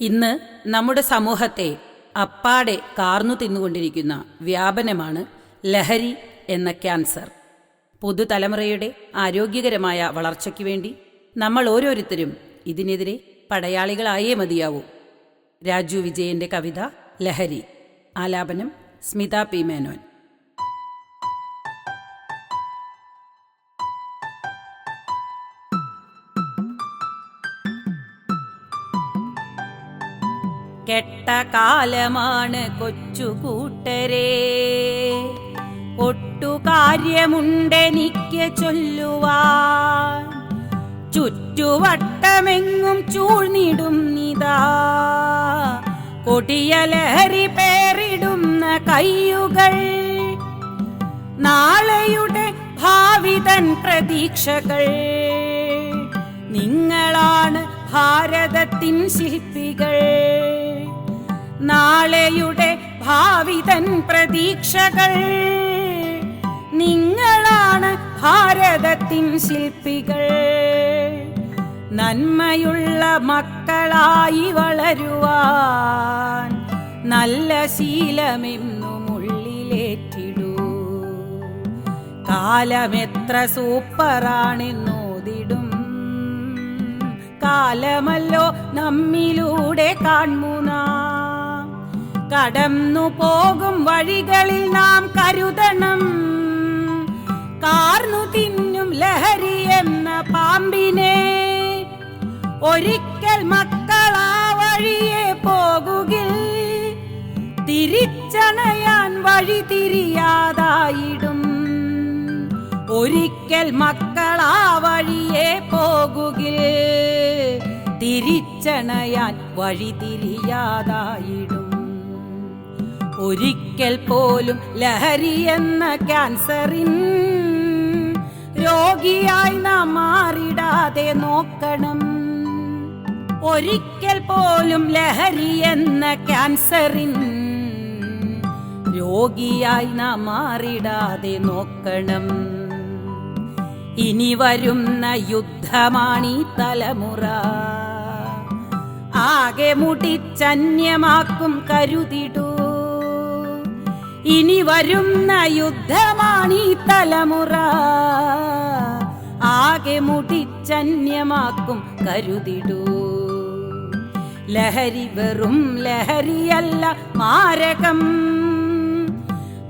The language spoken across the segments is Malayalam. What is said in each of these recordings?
ഇന്ന് നമ്മുടെ സമൂഹത്തെ അപ്പാടെ കാർന്നു തിന്നുകൊണ്ടിരിക്കുന്ന വ്യാപനമാണ് ലഹരി എന്ന ക്യാൻസർ. പുതുതലമുറയുടെ ആരോഗ്യകരമായ വളർച്ചയ്ക്ക് വേണ്ടി നമ്മൾ ഓരോരുത്തരും ഇതിനെതിരെ പടയാളികളായേ മതിയാവൂ. രാജു വിജയന്റെ കവിത ലഹരി. ആലാപനം സ്മിത പി മേനോൻ. കെട്ട കാലമാണ് കൊച്ചുകൂട്ടരെ. ഒട്ടുകാര്യമുണ്ടെനിക്ക് ഒട്ടു കാര്യമുണ്ടെനിക്ക് ചൊല്ലുവാൻ ചുറ്റുവട്ടമെങ്ങും ചൂഴ്ന്നിടും നിതാ. കൊടിയ ലഹരി പേറിടുന്ന കയ്യുകൾ നാളെയുടെ ഭാവിതൻ പ്രതീക്ഷകൾ. നിങ്ങളാണ് ഭാരതത്തിൻ ശില്പികൾ. നാളെയുടെ ഭാവിതൻ പ്രതീക്ഷകൾ. നിങ്ങളാണ് ഭാരതത്തിൻ ശില്പികൾ. നന്മയുള്ള മക്കളായി വളരുവാൻ നല്ല ശീലമെന്നും ഉള്ളിലേറ്റിടൂ കാലമെത്ര സൂപ്പറാണെന്നോതിടും. കാലമല്ലോ നമ്മിലൂടെ കാൺമുന കടന്നു പോകും വഴികളിൽ നാം കരുതണം. കാർന്നു തിന്നും ലഹരി എന്ന പാമ്പിനെ ഒരിക്കൽ മക്കളാ വഴിയെ പോകുകിൽ തിരിച്ചണയാൻ വഴി തിരിയാതായിടും. ഒരിക്കൽ മക്കളാ വഴിയെ പോകുകിൽ തിരിച്ചണയാൻ വഴി തിരിയാതായിടും. ഒരിക്കൽ പോലും ലഹരി എന്ന ക്യാൻസറിൻ രോഗിയായി നാം മാറിടാതെ നോക്കണം. ഒരിക്കൽ പോലും ലഹരി എന്ന ക്യാൻസറിൻ രോഗിയായി നാം മാറിടാതെ നോക്കണം. ഇനി വരുന്ന യുദ്ധമാണീ തലമുറ. ആകെ മുടിച്ചന്യമാക്കും കരുതിടൂ. ഇനി വരുന്ന യുദ്ധമാണീ തലമുറ. ആകെ മുടിച്ചന്യമാക്കും കരുതിടൂ. ലഹരി വെറും ലഹരിയല്ല മാരകം.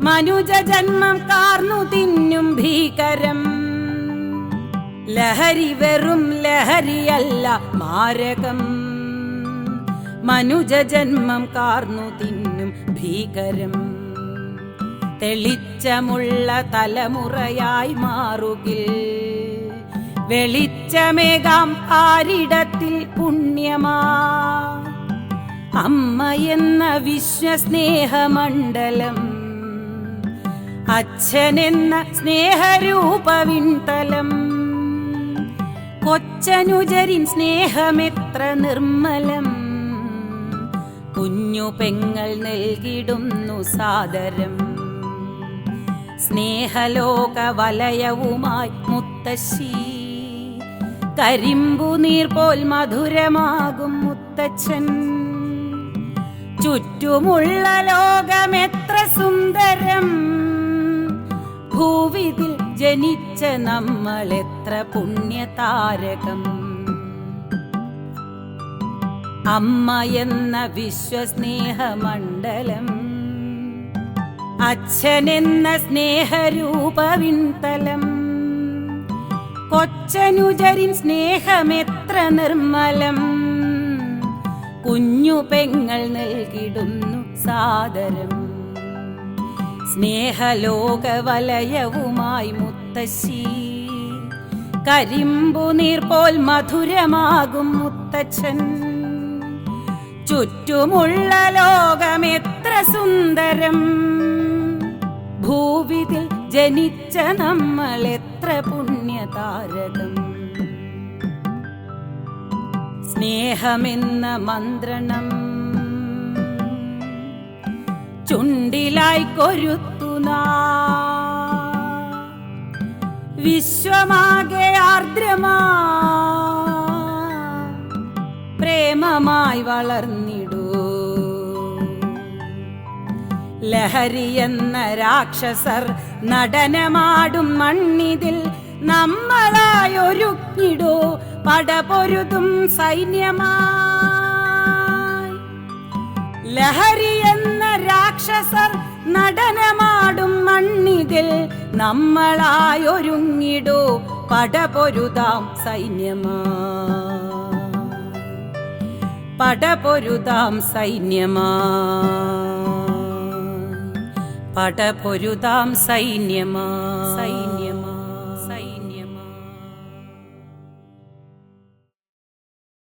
മനുജ ജന്മം കാർന്നു തിന്നും ഭീകരം. ലഹരി വെറും ലഹരിയല്ല മാരകം. മനുജ ജന്മം കാർന്നു തിന്നും ഭീകരം. തെളിച്ചമുള്ള തലമുറയായി മാറുകിൽ. വെളിച്ചമേകാം ആരിടത്തിൽ പുണ്യമാ. അമ്മ എന്ന വിശ്വസ്നേഹമണ്ഡലം. അച്ഛനെന്ന സ്നേഹരൂപവിൺതലം കൊച്ചനുജരിൻ സ്നേഹമെത്ര നിർമ്മലം. കുഞ്ഞു പെങ്ങൾ നൽകിടുന്നു സാദരം. സ്നേഹലോക വലയവുമായി മുത്തശ്ശി. കരിമ്പു നീർ പോൽ മധുരമാകും മുത്തച്ഛൻ. ചുറ്റുമുള്ള ലോകമെത്ര സുന്ദരം. ഭൂവിതിൽ ജനിച്ച നമ്മൾ എത്ര പുണ്യതാരകം. അമ്മ എന്ന വിശ്വസ്നേഹമണ്ഡലം അച്ഛനെന്ന സ്നേഹരൂപവിൺതലം കൊച്ചനുജരിൻ സ്നേഹമെത്ര നിർമ്മലം. കുഞ്ഞു പെങ്ങൾ നൽകിടുന്നു സാദരം. സ്നേഹലോകവലയവുമായി മുത്തശ്ശി. കരിമ്പു നീർ പോൽ മധുരമാകും മുത്തച്ഛൻ. ചുറ്റുമുള്ള ലോകമെത്ര സുന്ദരം. ഭൂവിതിൽ ജനിച്ച നമ്മൾ എത്ര പുണ്യതാരകം. സ്നേഹമെന്ന മന്ത്രണം ചുണ്ടിലായി കൊരുത്തുനാ വിശ്വമാകെ ആർദ്രമാ. ക്ഷേമമായി വളർന്നിടൂ. ലഹരി എന്ന രാക്ഷസർ നടനമാടും മണ്ണിതിൽ നമ്മളായൊരുക്കിടൂ പടപൊരുതും സൈന്യമായി. എന്ന രാക്ഷസർ നടനമാടും മണ്ണിതിൽ നമ്മളായൊരുങ്ങിടൂ പടപൊരുതാം സൈന്യമായി പടപൊരുതാം സൈന്യമാ. പടപൊരുതാം സൈന്യമായി